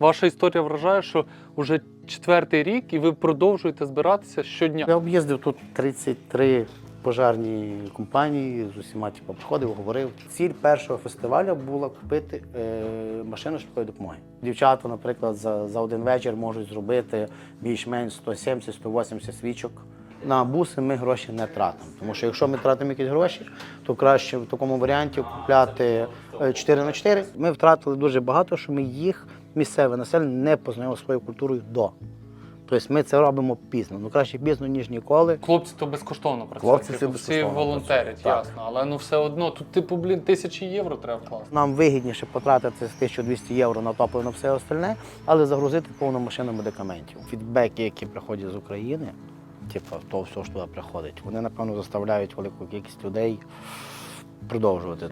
Ваша історія вражає, що вже четвертий рік, і ви продовжуєте збиратися щодня. Я об'їздив тут 33 пожарні компанії, з усіма типу, приходив, говорив. Ціль першого фестивалю була купити е, машину швидкої допомоги. Дівчата, наприклад, за, за один вечір можуть зробити більш-менш 170-180 свічок. На буси ми гроші не тратимо. Тому що якщо ми тратимо якісь гроші, то краще в такому варіанті купляти е, 4 на 4. Ми втратили дуже багато, що ми їх, місцеве населення, не познайомили своєю культурою до. Тобто ми це робимо пізно. Ну краще пізно, ніж ніколи. Хлопці то безкоштовно працюють. Хлопці типу, це всі волонтерять, так. ясно. Але ну все одно, тут, типу, блін, тисячі євро треба вкласти. Нам вигідніше потратити з 1200 євро на топливо на все остальне, але загрузити повну машину медикаментів. Фідбеки, які приходять з України, типу, то все, що туди приходить, вони напевно заставляють велику кількість людей продовжувати.